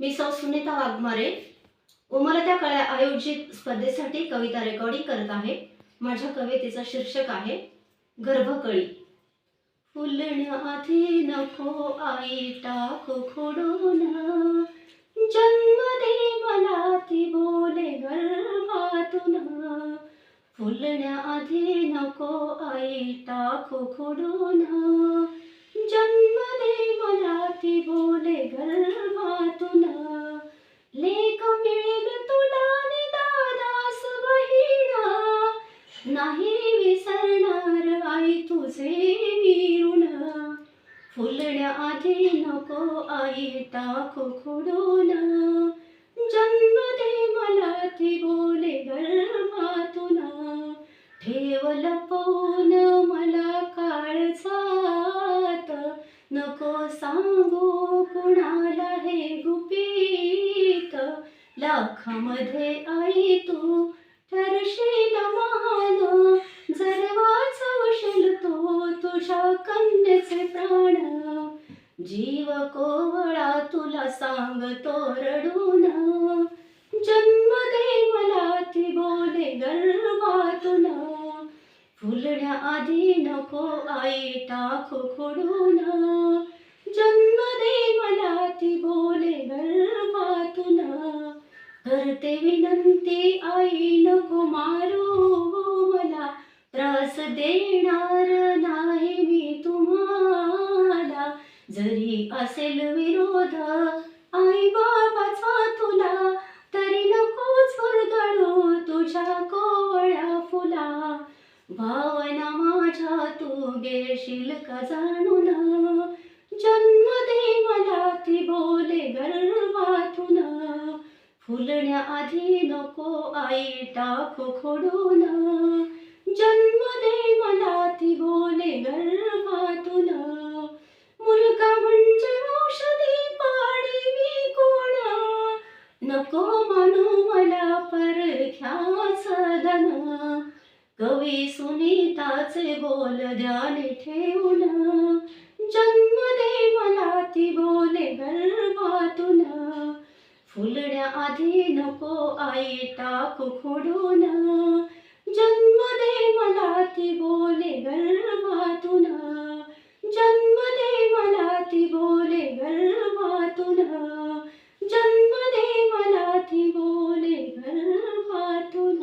मी सौ सुनीता वाघमारे. उमरत्या कळ्या आयोजित स्पर्धेसाठी कविता रेकॉर्डिंग करत आहे. माझ्या कवितेचं शीर्षक आहे गर्भकळी. फुलण्याआधी नको आई टाक खोडून. जन्म दे मला ती बोले गर्भातून. फुलण्याआधी नको आई टाक खोडून. जन्म दे मला ती बोले गर्भ आधी नको आई टाकू खोडून. जन्म दे मला ती बोले गर्भातून ठेव लपवून मला काळजात. नको सांगू कुणाला हे गुपित. लाखामध्ये आई तू ठरशील महान. जर वाचवशील तो तुझ्या कन्येचे प्राण. जीव कोवळा तुला सांगतो रडून. जन्म दे मला ती बोले गर्भातून. फुलण्याआधी नको आई टाकू खोडून. जन्म दे मला ती बोले गर्भातून. करते विनंती आई नको मारू. मला त्रास देणार जरी असेल विरोध आई बाबाचा तुला तरी नकोच फुरगळू तुझ्या कोवळ्या फुला. भावना माझ्या तू गेशील का जाणून? जन्म दे मला ती बोले गर्वातून. फुलण्याआधी नको आई टाकू खोडून. नको म्हणू मला परख्याच धन. कवी सुनीताचे बोल ध्यानी ठेवून जन्म दे मला ती बोले गर्भातून. फुलण्याआधी नको आई टाकू खोडून जन्म दे मला ती बोले गर्भातून जन्म दे मला ती बोले गर्भातून जन्म दे मला ती बोले गर्भातून